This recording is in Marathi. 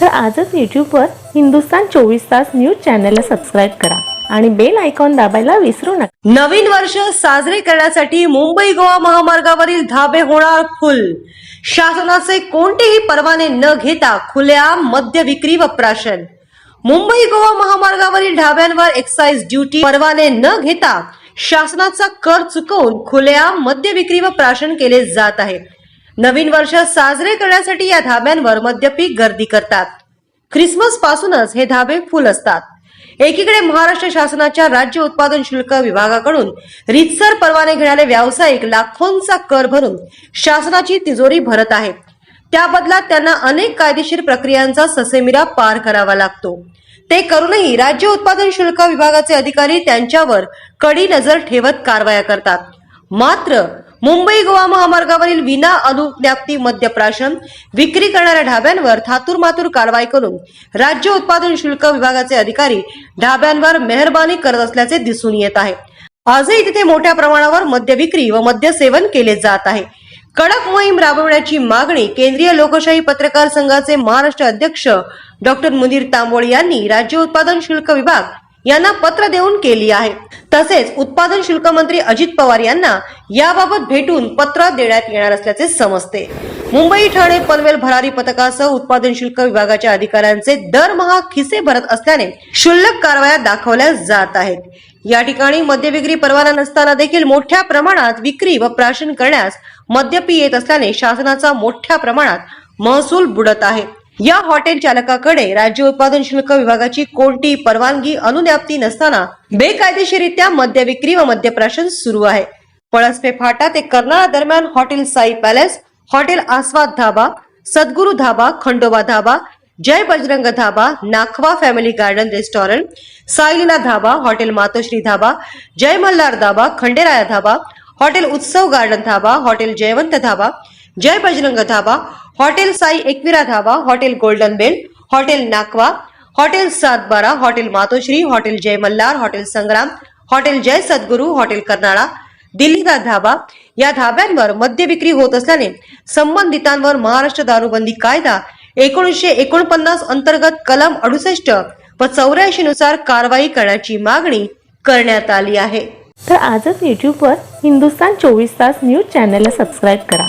तर आजच यूट्यूबवर हिंदुस्तान चोवीस तास न्यूज चॅनलला सबस्क्राईब करा आणि बेल आयकॉन दाबायला विसरू नका. नवीन वर्ष साजरे करण्यासाठी मुंबई गोवा महामार्गावरील धाबे होणार फुल. शासनाचे कोणतेही परवाने न घेता खुल्या मद्य विक्री व प्राशन. मुंबई गोवा महामार्गावरील ढाब्यांवर एक्साईज ड्युटी परवाने न घेता शासनाचा कर चुकवून खुल्या मद्य विक्री व प्राशन केले जात आहे. नवीन वर्ष साजरे करण्यासाठी या धाब्यांवर मद्यपीक गर्दी करतात. ख्रिसमस पासूनच हे धाबे फुल असतात. एकीकडे महाराष्ट्र शासनाच्या राज्य उत्पादन शुल्क विभागाकडून रितसर परवाने घेणारे व्यावसायिक लाखोंचा कर भरून शासनाची तिजोरी भरत आहेत. त्या बदलात त्यांना अनेक कायदेशीर प्रक्रियांचा ससेमिरा पार करावा लागतो. ते करूनही राज्य उत्पादन शुल्क विभागाचे अधिकारी त्यांच्यावर कडी नजर ठेवत कारवाया करतात. मात्र मुंबई गोवा महामार्गावरील विना अनुज्ञाप्ती मद्यप्राशन विक्री करणाऱ्या ढाब्यांवर थातूरमातूर कारवाई करून राज्य उत्पादन शुल्क विभागाचे अधिकारी ढाब्यांवर मेहरबानी करत असल्याचे दिसून येत आहे. आजही तिथे मोठ्या प्रमाणावर मद्य विक्री व मद्य सेवन केले जात आहे. कडक मोहीम राबवण्याची मागणी केंद्रीय लोकशाही पत्रकार संघाचे महाराष्ट्र अध्यक्ष डॉक्टर मुनीर तांबोळी यांनी राज्य उत्पादन शुल्क विभाग यांना पत्र देऊन केली आहे. तसेच उत्पादन शुल्क मंत्री अजित पवार यांना याबाबत भेटून पत्र देण्यात येणार असल्याचे समजते. मुंबई ठाणे पनवेल भरारी पथकासह उत्पादन शुल्क विभागाच्या अधिकाऱ्यांचे दरमहा खिसे भरत असल्याने क्षुल्लक कारवाया दाखवल्या जात आहेत. या ठिकाणी मद्य विक्री परवाना नसताना देखील मोठ्या प्रमाणात विक्री व प्राशन करण्यास मद्यपी येत असल्याने शासनाचा मोठ्या प्रमाणात महसूल बुडत आहे. या हॉटेल चालकाकडे राज्य उत्पादन शुल्क विभागाची कोणती परवानगी अनुज्ञाप्ती नसताना बेकायदेशीरित्या मद्य विक्री व मद्यप्राशन सुरू आहे. पळसपे फाटा ते कर्नाळा दरम्यान hotel Sai palace hotel Aswad dhaba Sadguru dhaba Khandoba dhaba Jai Bajrang dhaba Nakhwa family garden restaurant Sailila dhaba hotel Matoshri dhaba Jai Malhar dhaba Khanderaya dhaba hotel Utsav garden dhaba hotel Jaywant dhaba Jai Bajrang dhaba hotel Sai Ekvira dhaba hotel golden bell hotel Nakwa hotel Satbara hotel Matoshri hotel Jai Malhar hotel Sangram hotel Jai Sadguru hotel Karnala दिल्लीदार धाबा या धाब्यांवर मद्य विक्री होत असल्याने संबंधितांवर महाराष्ट्र दारूबंदी कायदा एकोणीसशे एकोणपन्नास अंतर्गत कलम अडुसष्ट व चौऱ्याऐंशी नुसार कारवाई करण्याची मागणी करण्यात आली आहे. तर आजच यूट्यूबवर हिंदुस्तान चोवीस तास न्यूज चॅनलला सबस्क्राईब करा.